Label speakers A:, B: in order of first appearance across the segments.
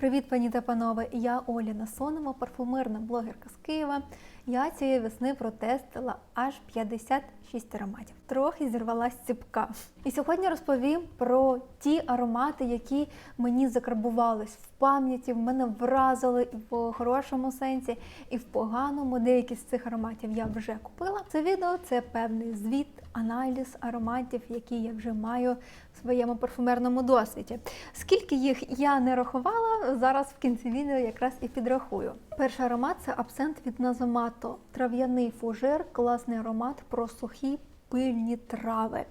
A: Привіт, пані та панове! Я Оля Насонова, парфумерна блогерка з Києва. Я цієї весни протестила аж 56 ароматів. Трохи зірвалась ціпка. І сьогодні розповім про ті аромати, які мені закарбувались в пам'яті, в мене вразили в хорошому сенсі, і в поганому. Деякі з цих ароматів я вже купила. Це відео це певний звіт, аналіз ароматів, які я вже маю своєму парфумерному досвіді. Скільки їх я не рахувала, зараз в кінці відео якраз і підрахую. Перший аромат це абсент від Назомато. Трав'яний фужер, класний аромат про сухі пильні трави.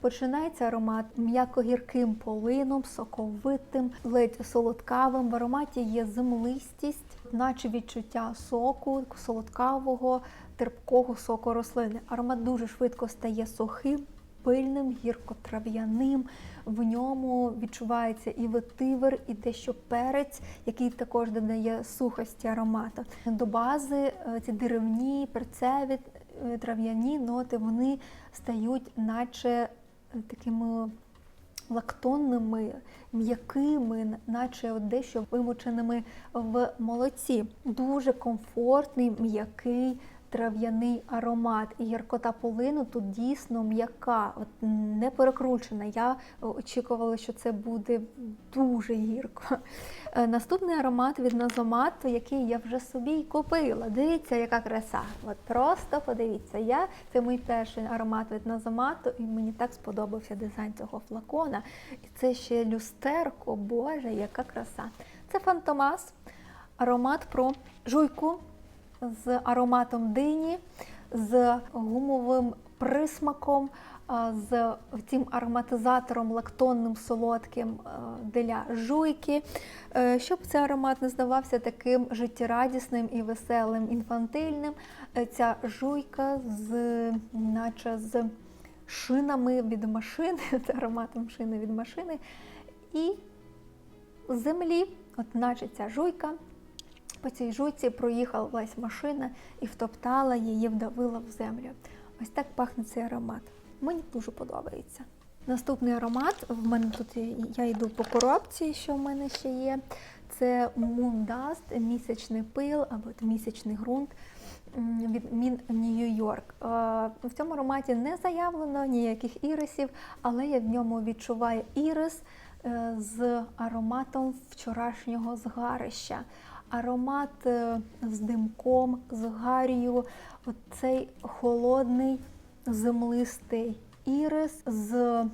A: Починається аромат м'яко-гірким полином, соковитим, ледь солодкавим. В ароматі є землистість, наче відчуття соку, солодкавого, терпкого соку рослини. Аромат дуже швидко стає сухим, пильним, гіркотрав'яним. В ньому відчувається і ветивер, і дещо перець, який також додає сухості аромату. До бази е, ці деревні, перцеві, е, трав'яні ноти вони стають, наче е, такими лактонними, м'якими, наче дещо вимоченими в молоці. Дуже комфортний, м'який. Трав'яний аромат і гіркота полину тут дійсно м'яка, от не перекручена. Я очікувала, що це буде дуже гірко. Е, Наступний аромат від Назомато, який я вже собі й купила. Дивіться, яка краса. От просто подивіться. Я це мій перший аромат від Назомато, і мені так сподобався дизайн цього флакона. І це ще люстерко, боже, яка краса. Це Фантомас, аромат про жуйку з ароматом дині, з гумовим присмаком, з цим ароматизатором лактонним солодким е, для жуйки, Е, щоб цей аромат не здавався таким життєрадісним і веселим, інфантильним. е, Ця жуйка з наче з шинами від машини, з ароматом шини від машини, і землі, от наче ця жуйка. По цій жуйці проїхалась машина і втоптала її, вдавила в землю. Ось так пахне цей аромат. Мені дуже подобається. Наступний аромат в мене тут я йду по коробці, що в мене ще є. Це Moon Dust, місячний пил або місячний ґрунт від Мін Нью-Йорк. В цьому ароматі не заявлено ніяких ірисів, але я в ньому відчуваю ірис е, з ароматом вчорашнього згарища. Аромат е, з димком, з гарію, оцей холодний землистий ірис з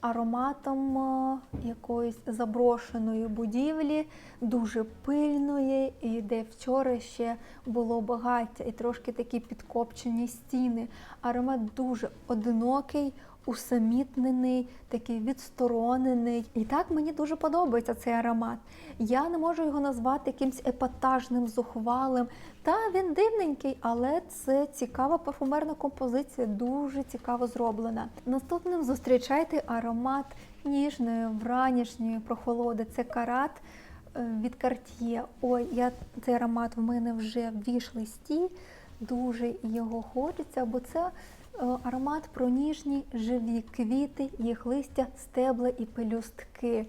A: ароматом е, якоїсь заброшеної будівлі, дуже пильної, і де вчора ще було багаття, і трошки такі підкопчені стіни. Аромат дуже одинокий, усамітнений, такий відсторонений. І так мені дуже подобається цей аромат. Я не можу його назвати якимсь епатажним, зухвалим. Та він дивненький, але це цікава парфумерна композиція, дуже цікаво зроблена. Наступним зустрічайте аромат ніжної, вранішньої прохолоди. Це карат е, від Cartier. Ой, я цей аромат в мене вже в віш-листі. Дуже його хочеться, бо це аромат про ніжні живі квіти, їх листя, стебла і пелюстки.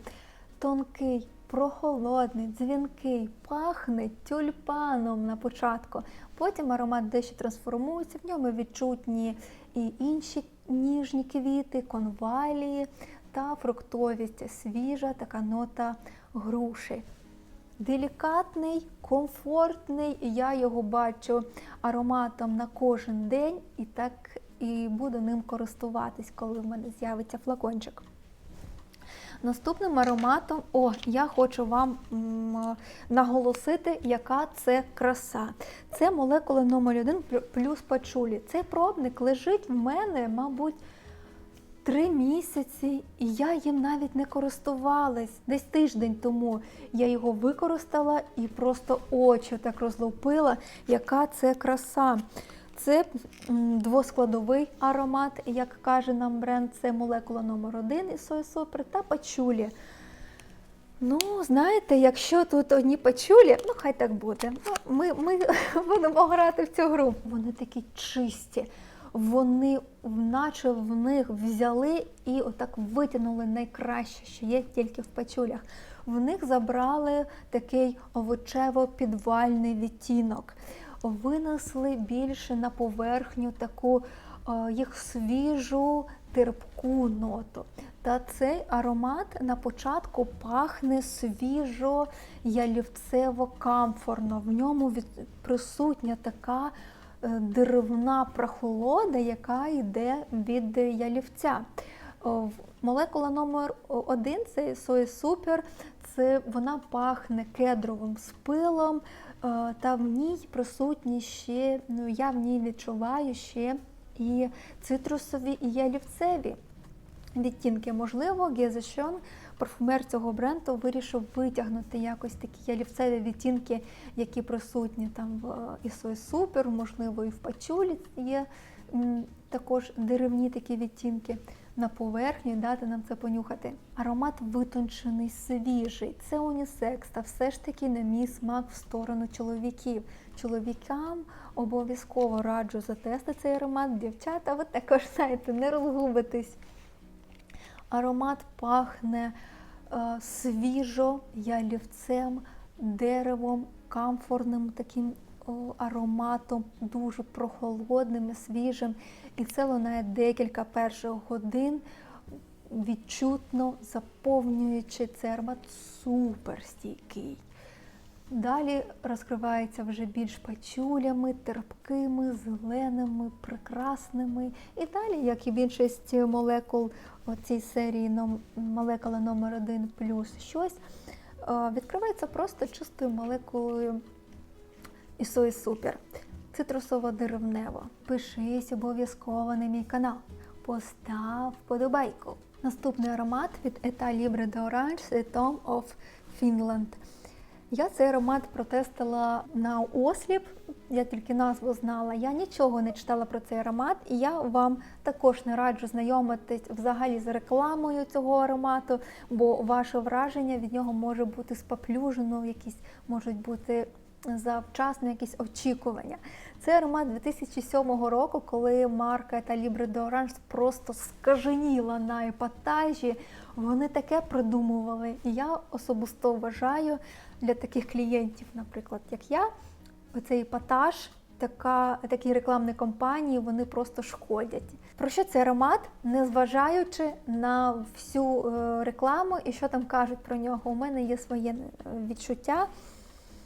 A: Тонкий, прохолодний, дзвінкий, пахне тюльпаном на початку. Потім аромат дещо трансформується, в ньому відчутні і інші ніжні квіти, конвалії та фруктовість, свіжа така нота груші. Делікатний, комфортний, я його бачу ароматом на кожен день, і так і буду ним користуватись, коли в мене з'явиться флакончик. Наступним ароматом, о, я хочу вам м, наголосити, яка це краса. Це молекула номер 1 плюс пачулі. Цей пробник лежить в мене, мабуть, три місяці, і я їм навіть не користувалась. Десь тиждень тому я його використала і просто очі так розлупила, яка це краса. Це двоскладовий аромат, як каже нам бренд, це молекула номер 1 із Сой Супер та пачулі. Ну, знаєте, якщо тут одні пачулі, ну хай так буде. Ну, Ми, ми будемо грати в цю гру. Вони такі чисті, вони наче в них взяли і отак витягнули найкраще, що є тільки в пачулях. в них забрали такий овочево-підвальний відтінок, винесли більше на поверхню таку е, їх свіжу терпку ноту. Та цей аромат на початку пахне свіжо, ялівцево-камфорно. В ньому від... присутня така е, деревна прохолода, яка йде від ялівця. Молекула номер один це Сої Супер. Це вона пахне кедровим спилом, е, та в ній присутні ще, ну я в ній відчуваю ще і цитрусові, і ялівцеві відтінки. Можливо, Гезешон, парфумер цього бренду, вирішив витягнути якось такі ялівцеві відтінки, які присутні там в е, і Сой Супер, можливо, і в пачулі є також деревні такі відтінки. На поверхні дати нам це понюхати. Аромат витончений, свіжий, це унісекс, та все ж таки на мій смак в сторону чоловіків. Чоловікам обов'язково раджу затести цей аромат. Дівчата, ви також знаєте, не розгубитесь. Аромат пахне е, свіжо, ялівцем, деревом, камфорним таким ароматом, дуже прохолодним і свіжим. І це лунає декілька перших годин, відчутно заповнюючи цей аромат супер стійкий. Далі розкривається вже більш пачулями, терпкими, зеленими, прекрасними. І далі, як і більшість молекул цій серії молекула номер 1 плюс щось, е, відкривається просто чистою молекулою Ісої Супер. Цитрусово-деревнево. Пишись обов'язково на мій канал. Постав вподобайку. Наступний аромат від Eta Libre d'Orange це Tom of Finland. Я цей аромат протестила на осліп, я тільки назву знала. Я нічого не читала про цей аромат, і я вам також не раджу знайомитись взагалі з рекламою цього аромату, бо ваше враження від нього може бути споплюжено, якісь можуть бути завчасно якісь очікування. Це аромат 2007 року, коли марка та Libre d'Orange просто скаженіла на епатажі. Вони таке придумували. І я особисто вважаю для таких клієнтів, наприклад, як я, оцей епатаж, така, такі рекламні кампанії, вони просто шкодять. Про що цей аромат, незважаючи на всю е, рекламу і що там кажуть про нього, у мене є своє е, відчуття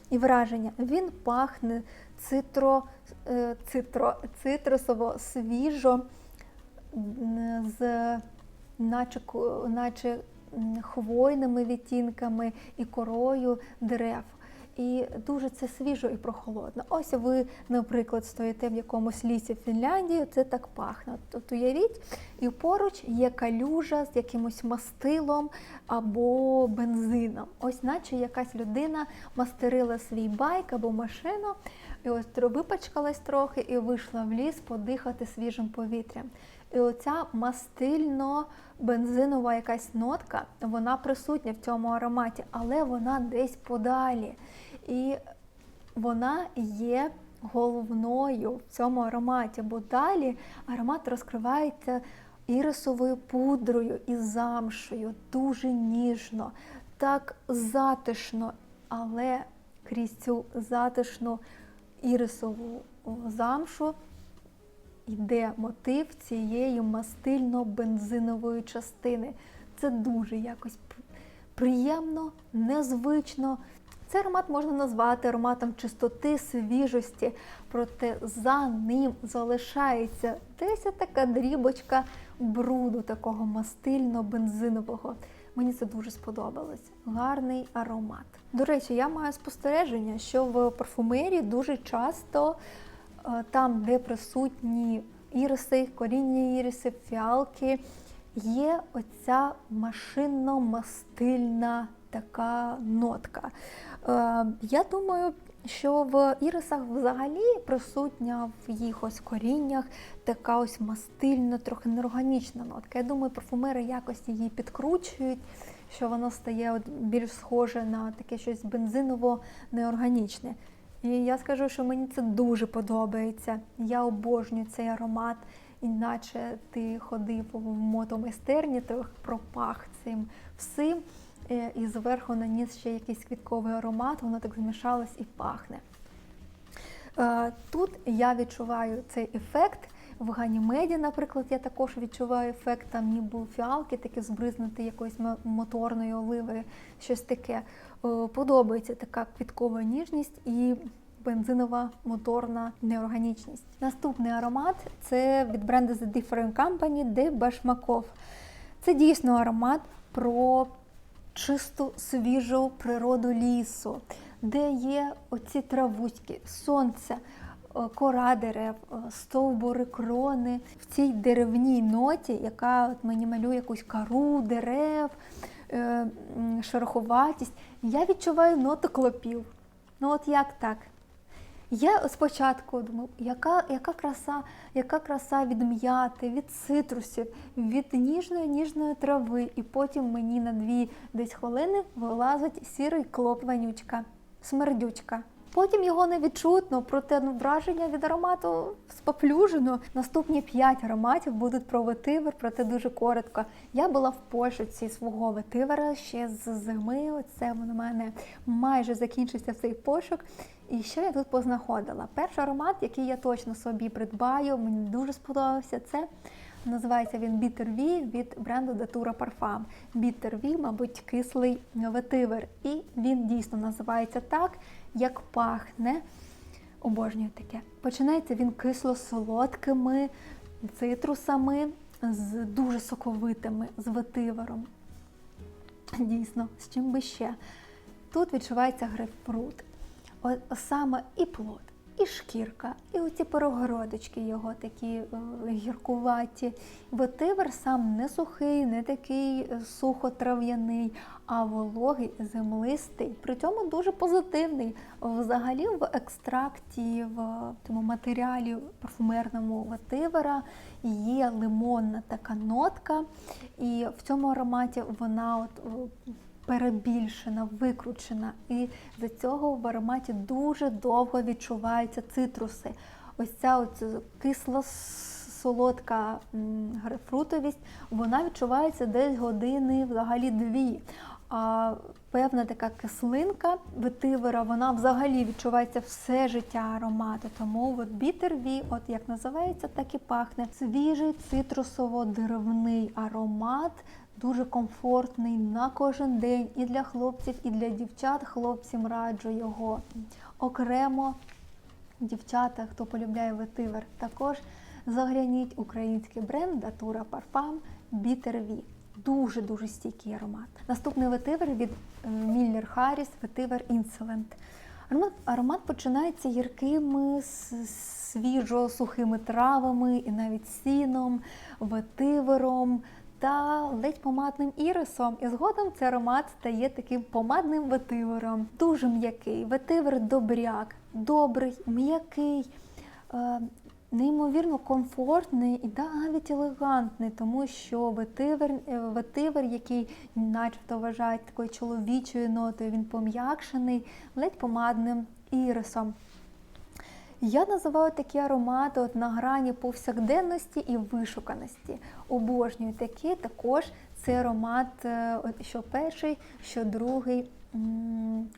A: і враження. Він пахне цитро, е, цитро, цитрусово свіжо, з наче, наче хвойними відтінками і корою дерев. І дуже це свіжо і прохолодно. Ось ви, наприклад, стоїте в якомусь лісі в Фінляндії, це так пахне. От уявіть, і поруч є калюжа з якимось мастилом або бензином. Ось наче якась людина мастерила свій байк або машину, і ось випачкалась трохи і вийшла в ліс подихати свіжим повітрям. І оця мастильно-бензинова якась нотка, вона присутня в цьому ароматі, але вона десь подалі. І вона є головною в цьому ароматі, бо далі аромат розкривається ірисовою пудрою і замшею, дуже ніжно, так затишно, але крізь цю затишну ірисову замшу йде мотив цієї мастильно-бензинової частини. Це дуже якось приємно, незвично. Цей аромат можна назвати ароматом чистоти, свіжості, проте за ним залишається десь така дрібочка бруду, такого мастильно-бензинового. Мені це дуже сподобалось. Гарний аромат. До речі, я маю спостереження, що в парфумерії дуже часто е, там, де присутні іриси, корінні іриси, фіалки, є оця машинно-мастильна така нотка. Е, Я думаю, що в ірисах взагалі присутня в їх ось коріннях така ось мастильна, трохи неорганічна нотка. Я думаю, парфумери якось її підкручують, що воно стає от більш схоже на таке щось бензиново-неорганічне. І я скажу, що мені це дуже подобається. Я обожнюю цей аромат, іначе ти ходив в мотомайстерні, ти пропах цим всім. Е, і зверху наніс ще якийсь квітковий аромат, воно так змішалось і пахне. Е, Тут я відчуваю цей ефект. В Ганімеді, наприклад, я також відчуваю ефект там ніби фіалки, таке збризнути якоюсь мо- моторною оливою, щось таке. Е, Подобається така квіткова ніжність і бензинова моторна неорганічність. Наступний аромат це від бренду The Different Company де Башмаков. Це дійсно аромат про чисту свіжу природу лісу, де є оці травуськи, сонце, е, кора дерев, е, стовбури, крони. В цій деревній ноті, яка от мені малює якусь кару дерев, е, шероховатість, я відчуваю ноту клопів. Ну от як так? Я спочатку думав, яка, яка краса, яка краса від м'яти, від цитрусів, від ніжної ніжної трави, і потім мені на дві десь хвилини вилазить сірий клоп вонючка, смердючка. Потім його не відчутно, проте ну, враження від аромату споплюжено. Наступні п'ять ароматів будуть про ветивер, проте дуже коротко. Я була в пошуці свого ветивера ще з зими. Оце в мене майже закінчився цей пошук. І що я тут познаходила? Перший аромат, який я точно собі придбаю, мені дуже сподобався, це називається він Bitter V від бренду Datura Parfum. Bitter V, мабуть, кислий ветивер. І він дійсно називається так, як пахне. Обожнюю таке. Починається він кисло-солодкими цитрусами, з дуже соковитими, з ветивером. Дійсно, з чим би ще. Тут відчувається грейпфрут. Саме і плод, і шкірка, і оці перегородочки його такі е, гіркуваті. Ветивер сам не сухий, не такий е, сухотрав'яний, а вологий, землистий. При цьому дуже позитивний. Взагалі в екстракті, в тому матеріалі парфумерному ветивера є лимонна така нотка, і в цьому ароматі вона от. Перебільшена, викручена, і за цього в ароматі дуже довго відчуваються цитруси. Ось ця от кисло-солодка м, грейпфрутовість, вона відчувається десь години, взагалі дві. А певна така кислинка ветивера, вона взагалі відчувається все життя аромату. Тому от V, от як називається, так і пахне. Свіжий цитрусово-деревний аромат дуже комфортний на кожен день і для хлопців, і для дівчат. Хлопцям раджу його окремо. Дівчата, хто полюбляє ветивер, також загляніть український бренд Datura Parfum Bitter V. Дуже дуже стійкий аромат. Наступний ветивер від Miller Harris ветивер Insolent. Аромат, аромат починається гіркими, свіжо-сухими травами і навіть сіном, ветивером та ледь помадним ірисом. І згодом цей аромат стає таким помадним ветивером. Дуже м'який. Ветивер добряк, добрий, м'який. е, Неймовірно комфортний і навіть елегантний, тому що ветивер, е, ветивер, який начебто вважають такою чоловічою нотою, він пом'якшений, ледь помадним ірисом. Я називаю такі аромати от на грані повсякденності і вишуканості. Обожнюю такі. Також це аромат, е, що перший, що другий.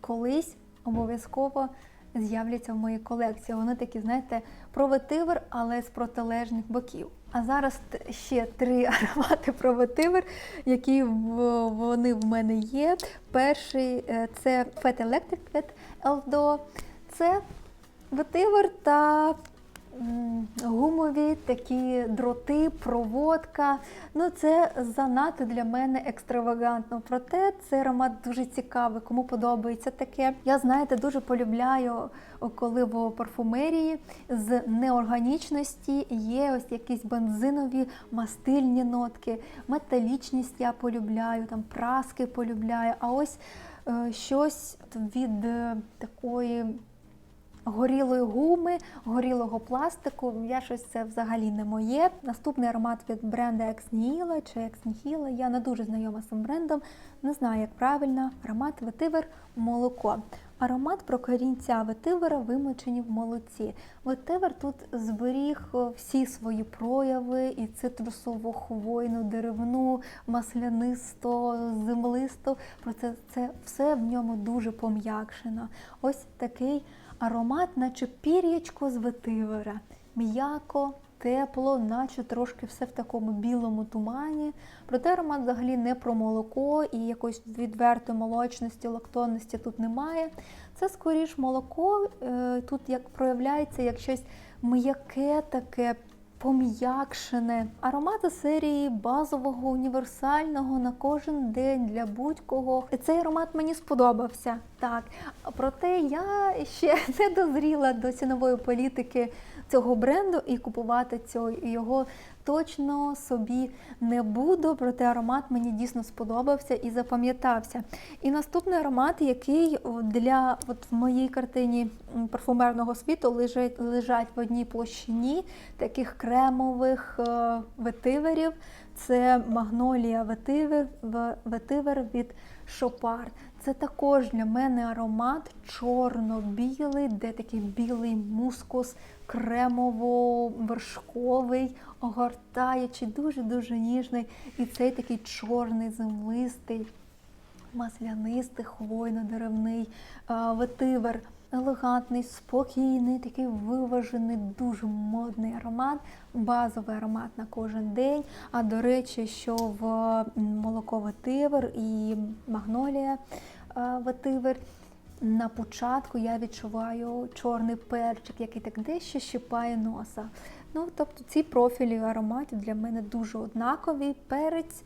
A: Колись обов'язково з'являться в моїй колекції. Вони такі, знаєте, про ветивер, але з протилежних боків. А зараз ще три аромати про ветивер, які вони в мене є. Перший е, це Fat Electric від Eldo. Це ветивер та гумові такі дроти, проводка. Ну, це занадто для мене екстравагантно. Проте це аромат дуже цікавий. Кому подобається таке. Я знаєте, дуже полюбляю, коли в парфумерії з неорганічності є ось якісь бензинові мастильні нотки, металічність я полюбляю, там праски полюбляю. А ось е, щось від е, такої горілої гуми, горілого пластику. Я щось це взагалі не моє. Наступний аромат від бренду Ex Nihilo чи Ex Nihilo. Я не дуже знайома з цим брендом, не знаю, як правильно. Аромат ветивер молоко. Аромат про корінця ветивера вимочені в молоці. Ветивер тут зберіг е, всі свої прояви, і цитрусову, хвойну, деревну, маслянисто, землисто. Про це, це все в ньому дуже пом'якшено. Ось такий аромат, наче пір'ячко з ветивера. М'яко, тепло, наче трошки все в такому білому тумані. Проте аромат взагалі не про молоко і якоїсь відвертої молочності, лактонності тут немає. Це скоріш молоко е, тут як проявляється як щось м'яке, таке пом'якшене. Аромати серії базового, універсального на кожен день для будь-кого. Цей аромат мені сподобався. Так, проте я ще не дозріла до цінової політики цього бренду і купувати цього його точно собі не буду. Проте аромат мені дійсно сподобався і запам'ятався. І наступний аромат, який для от в моїй картині парфумерного світу лежать, лежать в одній площині таких кремових е, ветиверів. Це магнолія ветивер, ветивер від Шопар. Це також для мене аромат чорно-білий, де такий білий мускус, кремово-вершковий, огортаючий, дуже-дуже ніжний. І цей такий чорний, землистий, маслянистий, хвойно-деревний е, ветивер. Елегантний, спокійний, такий виважений, дуже модний аромат, базовий аромат на кожен день. А до речі, що в молоко ветивер і магнолія е, ветивер. На початку я відчуваю чорний перчик, який так дещо щипає носа. Ну, тобто ці профілі ароматів для мене дуже однакові. Перець,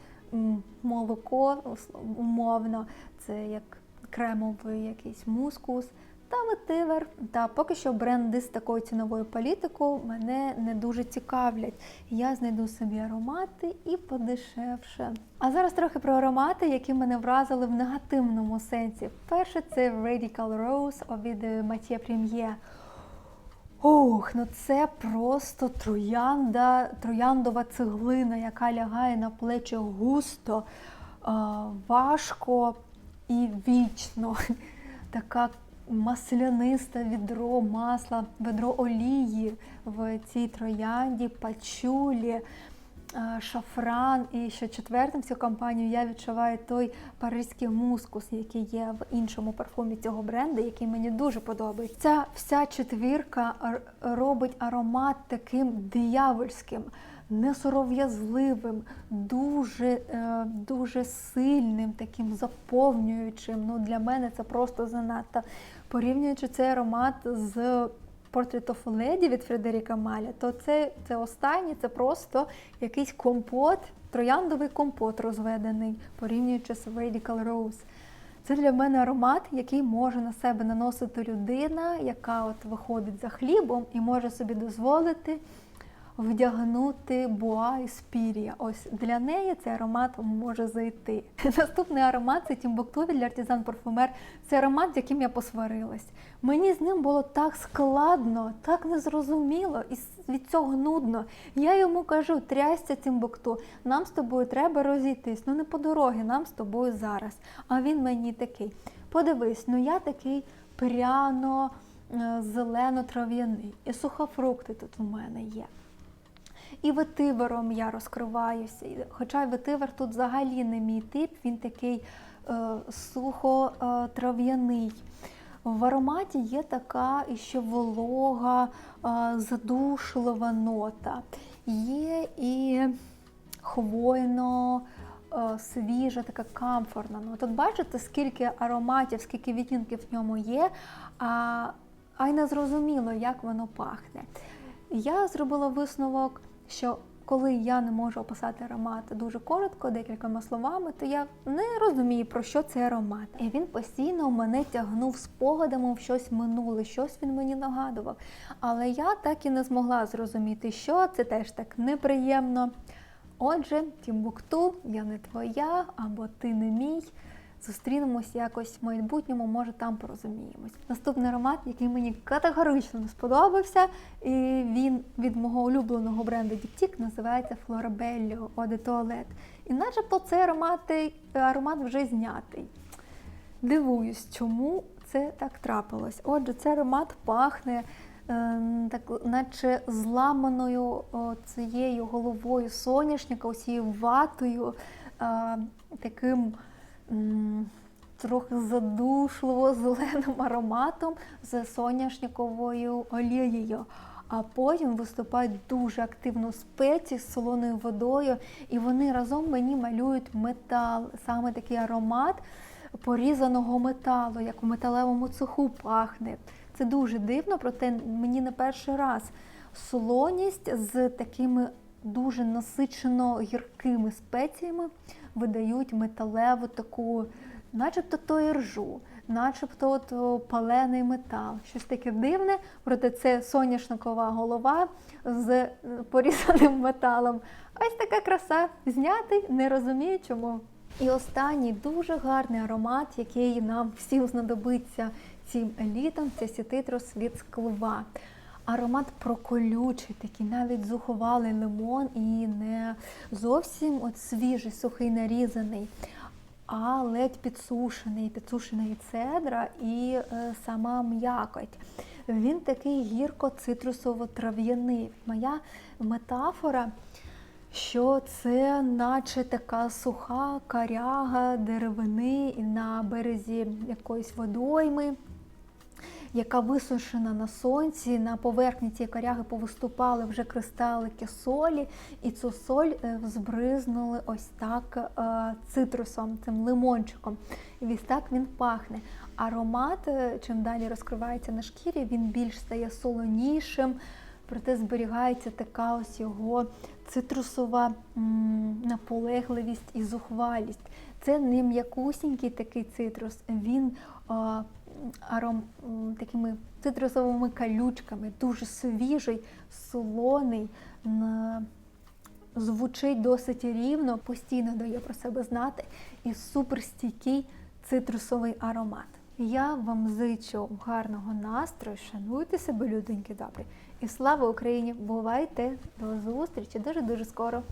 A: молоко, умовно, це як кремовий якийсь мускус. Та ветивер. Та поки що бренди з такою ціновою політикою мене не дуже цікавлять. Я знайду собі аромати і подешевше. А зараз трохи про аромати, які мене вразили в негативному сенсі. Перше це Radical Rose від Mathieu Premier. Ох, ну це просто троянда, трояндова цеглина, яка лягає на плечі густо, важко і вічно. Така масляниста відро масла, ведро олії в цій троянді, пачулі, е, шафран. І ще четвертим в цю компанію я відчуваю той паризький мускус, який є в іншому парфумі цього бренду, який мені дуже подобається. Ця вся четвірка робить аромат таким диявольським. Несором'язливим, дуже, е, дуже сильним, таким заповнюючим. Ну, для мене це просто занадто. Порівнюючи цей аромат з Portrait of a від Фредеріка Маля, то це, це останнє, це просто якийсь компот, трояндовий компот розведений, порівнюючи з Radical Rose. Це для мене аромат, який може на себе наносити людина, яка от виходить за хлібом і може собі дозволити вдягнути буа із пір'я. Ось для неї цей аромат може зайти. Наступний аромат це Тімбукту від Артізан Парфумер. Це аромат, з яким я посварилась. Мені з ним було так складно, так незрозуміло, і від цього нудно. Я йому кажу, трясся Тімбукту, нам з тобою треба розійтись. Ну не по дорогі, нам з тобою зараз. А він мені такий. Подивись, ну я такий пряно е, зелено-трав'яний. І сухофрукти тут у мене є. І ветивером я розкриваюся. Хоча ветивер тут взагалі не мій тип, він такий е, сухо-трав'яний. В ароматі є така іще волога, е, задушлива нота. Є і хвойно, е, свіжа, така комфортна. Ну, тут бачите, скільки ароматів, скільки відтінків в ньому є, а, а й не зрозуміло, як воно пахне. Я зробила висновок, що коли я не можу описати аромат дуже коротко, декількома словами, то я не розумію, про що цей аромат. І він постійно мене тягнув спогадами в щось минуле, щось він мені нагадував. Але я так і не змогла зрозуміти, що це теж так неприємно. Отже, Тімбукту, я не твоя або ти не мій. Зустрінемось якось в майбутньому, може там порозуміємось. Наступний аромат, який мені категорично не сподобався, і він від мого улюбленого бренду Діктік називається Florabello Eau de. І начебто цей аромат, аромат вже знятий. Дивуюсь, чому це так трапилось? Отже, цей аромат пахне е, так, наче зламаною цією головою соняшника, усією ватою, е, таким трохи задушливо зеленим ароматом з соняшниковою олією. А потім виступають дуже активно спеції з солоною водою, і вони разом мені малюють метал, саме такий аромат порізаного металу, як у металевому цеху пахне. Це дуже дивно, проте мені не перший раз солоність з такими дуже насичено гіркими спеціями видають металеву таку, начебто то і ржу, начебто от палений метал. Щось таке дивне, проте це соняшникова голова з е, порізаним металом. Ось така краса знятий, не розумію чому. І останній дуже гарний аромат, який нам всім знадобиться цим елітам, це сітитрус від склва. Аромат проколючий, такий навіть зуховалий лимон і не зовсім от свіжий, сухий нарізаний, а ледь підсушений, підсушена цедра і е, сама м'якоть. Він такий гірко-цитрусово-трав'яний. Моя метафора що це наче така суха каряга деревини на березі якоїсь водойми, яка висушена на сонці. На поверхні цієї коряги повиступали вже кристалики солі, і цю соль е, збризнули ось так е, цитрусом, цим лимончиком. І ось так він пахне. Аромат, е, чим далі розкривається на шкірі, він більш стає солонішим. Проте зберігається така ось його цитрусова наполегливість і зухвалість. Це не м'якусінький такий цитрус, він а, аром, такими цитрусовими калючками, дуже свіжий, солоний, звучить досить рівно, постійно дає про себе знати і суперстійкий цитрусовий аромат. Я вам зичу гарного настрою, шануйте себе, люденьки добрі. І слава Україні! Бувайте до зустрічі дуже дуже скоро!